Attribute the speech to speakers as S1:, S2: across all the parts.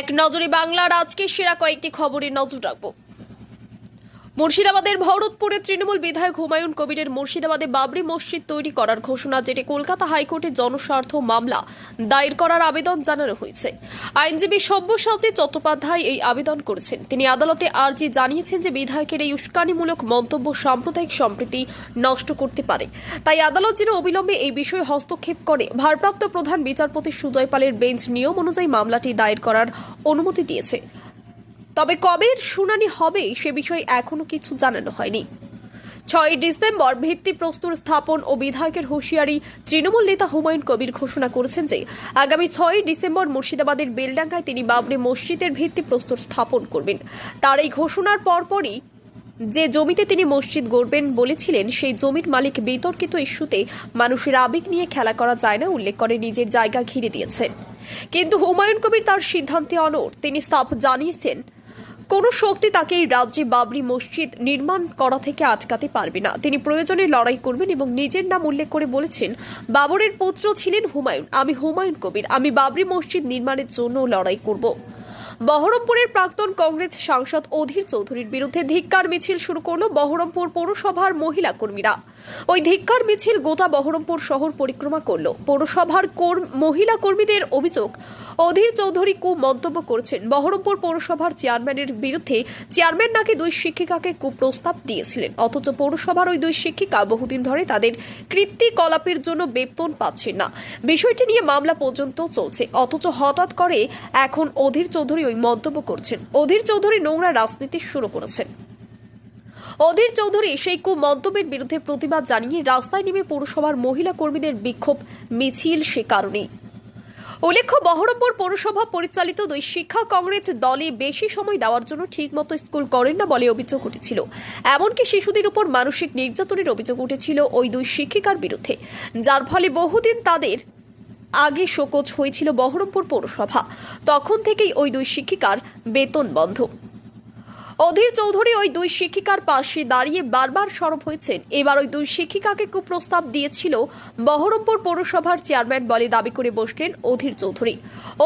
S1: এক নজরে বাংলার আজকে সেরা কয়েকটি খবরে নজর রাখব। মুর্শিদাবাদের ভরতপুরে তৃণমূল বিধায়ক হুমায়ুন কবিরের মুর্শিদাবাদে বাবরি মসজিদ তৈরি করার ঘোষণা, যেটি কলকাতা হাইকোর্টে জনস্বার্থ মামলা দায়ের করার আবেদন জানানো হয়েছে। আইনজীবী সব্যসাচী চট্টোপাধ্যায় এই আবেদন করেছেন। তিনি আদালতে আর্জি জানিয়েছেন যে বিধায়কের এই উস্কানিমূলক মন্তব্য সাম্প্রদায়িক সম্প্রীতি নষ্ট করতে পারে। তাই আদালত যেন অবিলম্বে এই বিষয়ে হস্তক্ষেপ করে। ভারপ্রাপ্ত প্রধান বিচারপতি সুজয় পালের বেঞ্চ নিয়ম অনুযায়ী মামলাটি দায়ের করার অনুমতি দিয়েছে। তবে কবে শুনানি হবে সে বিষয়ে এখনও কিছু জানানো হয়নি। ছয় ডিসেম্বর ভিত্তি প্রস্তুর স্থাপন ও বিধায়কের হুঁশিয়ারি তৃণমূল নেতা হুমায়ুন কবির ঘোষণা করেছেন যে, আগামী ছয় ডিসেম্বর মুর্শিদাবাদের বেলডাঙ্গায় তিনি বাবরি মসজিদের ভিত্তি প্রস্তুর স্থাপন করবেন। তার এই ঘোষণার পরপরই যে জমিতে তিনি মসজিদ গড়বেন বলেছিলেন, সেই জমির মালিক বিতর্কিত ইস্যুতে মানুষের আবেগ নিয়ে খেলা করা যায় না উল্লেখ করে নিজের জায়গা ঘিরে দিয়েছেন। কিন্তু হুমায়ুন কবির তার সিদ্ধান্তে অনড়। তিনি সাফ জানিয়েছেন কোনো শক্তি তাকে এই রাজ্যে বাবরি মসজিদ নির্মাণ করা থেকে আটকাতে পারবে না। তিনি প্রয়োজনে লড়াই করবেন এবং নিজের নাম উল্লেখ করে বলেছেন, বাবরের পুত্র ছিলেন হুমায়ুন। আমি হুমায়ুন কবির। আমি বাবরি মসজিদ নির্মাণের জন্য লড়াই করব। বহরমপুরের প্রাক্তন কংগ্রেস সাংসদ অধীর চৌধুরীর বিরুদ্ধে ধিক্কার মিছিল শুরু করল বহরমপুর পৌরসভার মহিলা কর্মীরা। ওই ধিক্কার মিছিল গোটা বহরমপুর শহর পরিক্রমা করল। পৌরসভার মহিলা কর্মীদের অভিযোগ, অধীর চৌধুরী কু মন্তব্য করছেন। বহরমপুর পৌরসভার চেয়ারম্যানের বিরুদ্ধে চেয়ারম্যান নাকি দুই শিক্ষিকাকে কুপ্রস্তাব দিয়েছিলেন। অথচ পৌরসভার ওই দুই শিক্ষিকা বহুদিন ধরে তাদের কৃত্তিকলাপের জন্য বেতন পাচ্ছেন না। বিষয়টি নিয়ে মামলা পর্যন্ত চলছে। অথচ হঠাৎ করে এখন অধীর চৌধুরী ওই মন্তব্য করছেন। অধীর চৌধুরী নোংরা রাজনীতি শুরু করেছেন। অধীর চৌধুরী সেই কু মন্তব্যের বিরুদ্ধে প্রতিবাদ জানিয়ে রাস্তায় নেমে পৌরসভার মহিলা কর্মীদের বিক্ষোভ, মিছিল সে কারণেই। উল্লেখ্য, বহরমপুর পৌরসভা পরিচালিত দুই শিক্ষা কংগ্রেস দলে বেশি সময় দেওয়ার জন্য ঠিকমতো স্কুল করেন না বলে অভিযোগ উঠেছিল। এমনকি শিশুদের উপর মানসিক নির্যাতনের অভিযোগ উঠেছিল ওই দুই শিক্ষিকার বিরুদ্ধে। যার ফলে বহুদিন তাদের আগে শোকজ হয়েছিল বহরমপুর পৌরসভা। তখন থেকেই ওই দুই শিক্ষিকার বেতন বন্ধ। অধীর চৌধুরী ওই দুই শিক্ষিকার পাশে দাঁড়িয়ে বারবার সরব হয়েছেন। এবার ওই দুই শিক্ষিকাকে কুপ্রস্তাব দিয়েছিল বহরমপুর পৌরসভার চেয়ারম্যান বলে দাবি করে বসলেন অধীর চৌধুরী।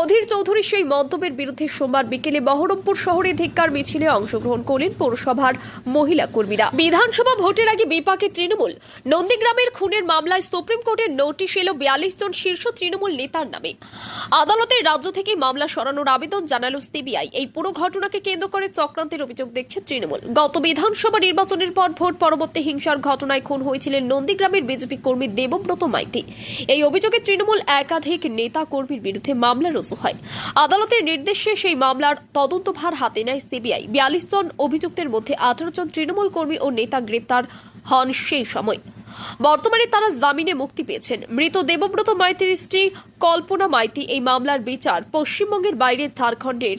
S1: অধীর চৌধুরী সেই মন্তব্যের বিরুদ্ধে সোমবার বিকেলে বহরমপুর শহরে ধিক্কার মিছিলে অংশগ্রহণ করলেন পৌরসভার মহিলা কর্মীরা। বিধানসভা ভোটের আগে বিপাকে তৃণমূল। নন্দীগ্রামের খুনের মামলায় সুপ্রিম কোর্টের নোটিশ এলো বিয়াল্লিশ জন শীর্ষ তৃণমূল নেতার নামে। আদালতের রাজ্য থেকে মামলা সরানোর আবেদন জানালো সিবিআই। এই পুরো ঘটনাকে কেন্দ্র করে চক্রান্তের অভিযোগ দেখছে তৃণমূল। গত বিধানসভা নির্বাচনের পর ভোট পরবর্তী হিংসার ঘটনায় খুন হয়েছিলেন নন্দীগ্রামের বিজেপি কর্মী দেবব্রত মাইতি। এই অভিযোগে তৃণমূল একাধিক নেতা কর্মীর বিরুদ্ধে মামলা রুজু হয়। আদালতের নির্দেশে সেই মামলার তদন্তভার হাতে নেয় সিবিআই। বিয়াল্লিশ জন অভিযুক্তের মধ্যে আঠারো জন তৃণমূল কর্মী ও নেতা গ্রেপ্তার হন সেই সময়। বর্তমানে তারা জামিনে মুক্তি পেয়েছেন। মৃত দেবব্রত মাইতির স্ত্রী কল্পনা মাইতি এই মামলার বিচার পশ্চিমবঙ্গের বাইরে ঝাড়খণ্ডের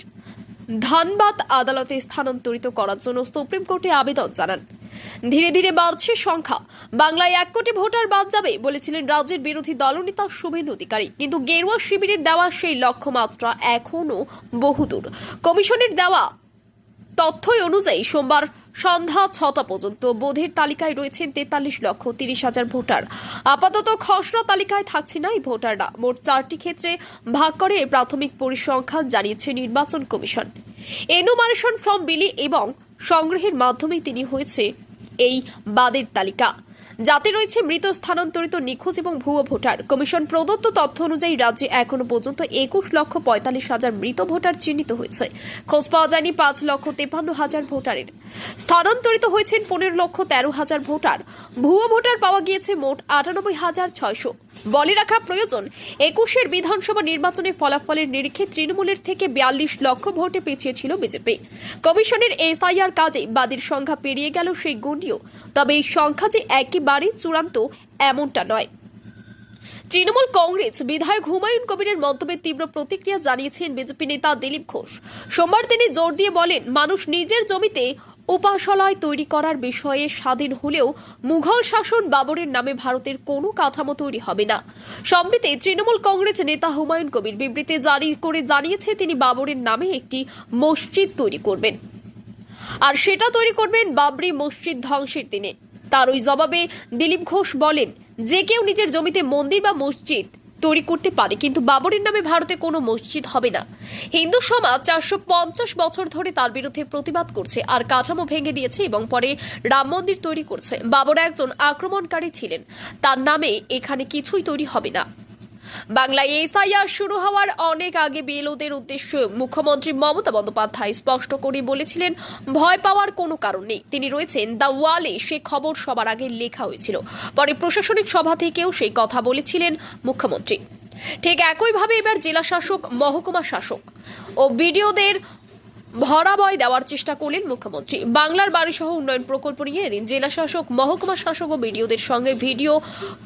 S1: ধানবাদ আদালতে স্থানান্তরিত করার জন্য সুপ্রিম কোর্টে আবেদন জানান। ধীরে ধীরে বাড়ছে সংখ্যা। বাংলায় এক কোটি ভোটার বাদ যাবে বলেছিলেন রাজ্যের বিরোধী দলনেতা শুভেন্দু অধিকারী। কিন্তু গেরুয়া শিবিরের দেওয়া সেই লক্ষ্যমাত্রা এখনও বহুদূর। কমিশনের দেওয়া তথ্য অনুযায়ী সোমবার সন্ধ্যা ছটা পর্যন্ত বোধের তালিকায় রয়েছেন তেতাল্লিশ লক্ষ তিরিশ হাজার ভোটার। আপাতত খসড়া তালিকায় থাকছে না এই ভোটাররা। মোট চারটি ক্ষেত্রে ভাগ করে প্রাথমিক পরিসংখ্যান জানিয়েছে নির্বাচন কমিশন। এনুমারেশন ফর্ম বিলি এবং সংগ্রহের মাধ্যমে তিনি হয়েছে এই বাদের তালিকা। যাতে রয়েছে মৃত স্থানান্তরিত নিখোঁজ এবং ভুয়ো ভোটার। কমিশন প্রদত্ত তথ্য অনুযায়ী রাজ্যে এখনও পর্যন্ত একুশ লক্ষ পঁয়তাল্লিশ হাজার মৃত ভোটার চিহ্নিত হয়েছে। খোঁজ পাওয়া যায়নি পাঁচ লক্ষ তেপান্ন হাজার ভোটারের। স্থানান্তরিত হয়েছেন পনেরো লক্ষ তেরো হাজার ভোটার। ভুয়ো ভোটার পাওয়া গিয়েছে মোট আটানব্বই হাজার ছয়শো। বলে রাখা প্রয়োজন। একুশের বিধানসভা নির্বাচনে ফলাফলের নিরিখে তৃণমূলের থেকে বিয়াল্লিশ লক্ষ ভোটে পিছিয়ে ছিল বিজেপি। কমিশনের এসআইআর কাজে বাদীর সংখ্যা পেরিয়ে গেল সেই গুণীয়। তবে এই সংখ্যা যে একেবারে চূড়ান্ত, এমনটা নয়। তৃণমূল কংগ্রেস বিধায়ক হুমায়ুন কবিরের মন্তব্যে তীব্র প্রতিক্রিয়া জানিয়েছেন বিজেপি নেতা দিলীপ ঘোষ। সোমবার তিনি জোর দিয়ে বলেন, মানুষ নিজের জমিতে উপাসলয় তৈরি করার বিষয়ে স্বাধীন হলেও মুঘল শাসন বাবরের নামে ভারতের কোনো কাঠামো তৈরি হবে না। সম্প্রতি তৃণমূল কংগ্রেস নেতা হুমায়ুন কবির বিবৃতি জারি করে জানিয়েছে, তিনি বাবরের নামে একটি মসজিদ তৈরি করবেন। আর সেটা তৈরি করবেন বাবরি মসজিদ ধ্বংসের দিনে। তার ওই জবাবে দিলীপ ঘোষ বলেন যে কেউ নিজের জমিতে মন্দির বা মসজিদ তৈরি করতে পারে, কিন্তু বাবরের নামে ভারতে কোনো মসজিদ হবে না। হিন্দু সমাজ চারশো পঞ্চাশ বছর ধরে তার বিরুদ্ধে প্রতিবাদ করছে আর কাঠামো ভেঙে দিয়েছে এবং পরে রাম মন্দির তৈরি করছে। বাবর একজন আক্রমণকারী ছিলেন। তার নামে এখানে কিছুই তৈরি হবে না। বাংলায় এসআইআর শুরু হওয়ার অনেক আগে বিএলওদের উদ্দেশ্য মুখ্যমন্ত্রী মমতা বন্দ্যোপাধ্যায় স্পষ্ট করে বলেছিলেন, ভয় পাওয়ার কোনো কারণ নেই। তিনি রয়েছেন দ্য ওয়ালে, সে খবর সবার আগে লেখা হয়েছিল। পরে প্রশাসনিক সভা থেকেও সেই কথা বলেছিলেন মুখ্যমন্ত্রী। ঠিক একইভাবে এবার জেলা শাসক মহকুমা শাসক ও বিডিওদের ভরাবয় দেওয়ার চেষ্টা করলেন মুখ্যমন্ত্রী। বাংলার বাড়ি সহ উন্নয়ন প্রকল্প নিয়ে এদিন জেলা শাসক, মহকুমা শাসক ও বিডিওদের সঙ্গে ভিডিও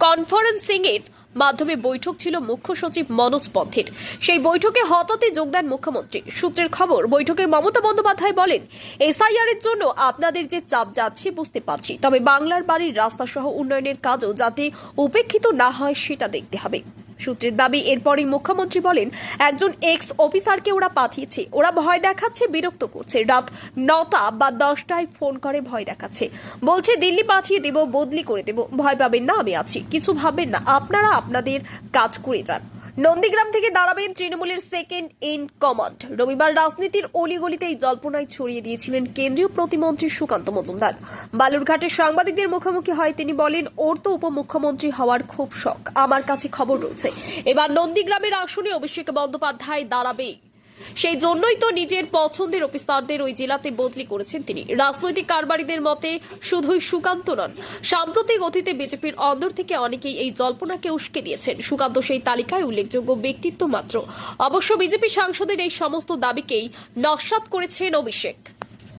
S1: কনফারেন্সিং এর মাধ্যমে বৈঠক ছিল মুখ্য সচিব মনোজ পথের সেই বৈঠকে হঠাৎই যোগদান মুখ্যমন্ত্রী। সূত্রের খবর, বৈঠকে মমতা বন্দ্যোপাধ্যায় বলেন, এসআইআর এর জন্য আপনাদের যে চাপ যাচ্ছে বুঝতে পারছি। তবে বাংলার বাড়ির রাস্তা সহ উন্নয়নের কাজও যাতে উপেক্ষিত না হয় সেটা দেখতে হবে। সূত্রের দাবি, এরপরই মুখ্যমন্ত্রী বলেন, একজন এক্স অফিসারকে ওরা পাঠিয়েছে। ওরা ভয় দেখাচ্ছে, বিরক্ত করছে। রাত নটা বা দশটায় ফোন করে, ভয় দেখাচ্ছে। বলছে, দিল্লি পাঠিয়ে দেব, বদলি করে দেব। ভয় পাবেন না, আমি আছি। কিছু ভাববেন না। আপনারা আপনাদের কাজ করে যান। নন্দীগ্রাম থেকে দাঁড়াবেন তৃণমূলের সেকেন্ড ইন কমান্ড রবিবার রাজনীতির অলিগলিতে এই জল্পনায় ছড়িয়ে দিয়েছিলেন কেন্দ্রীয় প্রতিমন্ত্রী সুকান্ত মজুমদার। বালুরঘাটে সাংবাদিকদের মুখোমুখি হয় তিনি বলেন, ওর তো উপমুখ্যমন্ত্রী হওয়ার খুব শখ। আমার কাছে খবর রয়েছে। এবার নন্দীগ্রামের আসনে অভিষেক বন্দ্যোপাধ্যায় দাঁড়াবে সেই জন্যই তো নিজের পছন্দের অফিসারদের ওই জেলাতে বদলি করেছেন তিনি। রাজনৈতিক কারবারিদের মতে শুধুই সুকান্ত নন, সাম্প্রতিক অতীতে বিজেপির অন্দর থেকে অনেকেই এই জল্পনাকে উস্কে দিয়েছেন। সুকান্ত সেই তালিকায় উল্লেখযোগ্য ব্যক্তিত্ব মাত্র। অবশ্য বিজেপি সাংসদের এই সমস্ত দাবিকেই নস্বাত করেছেন অভিষেক।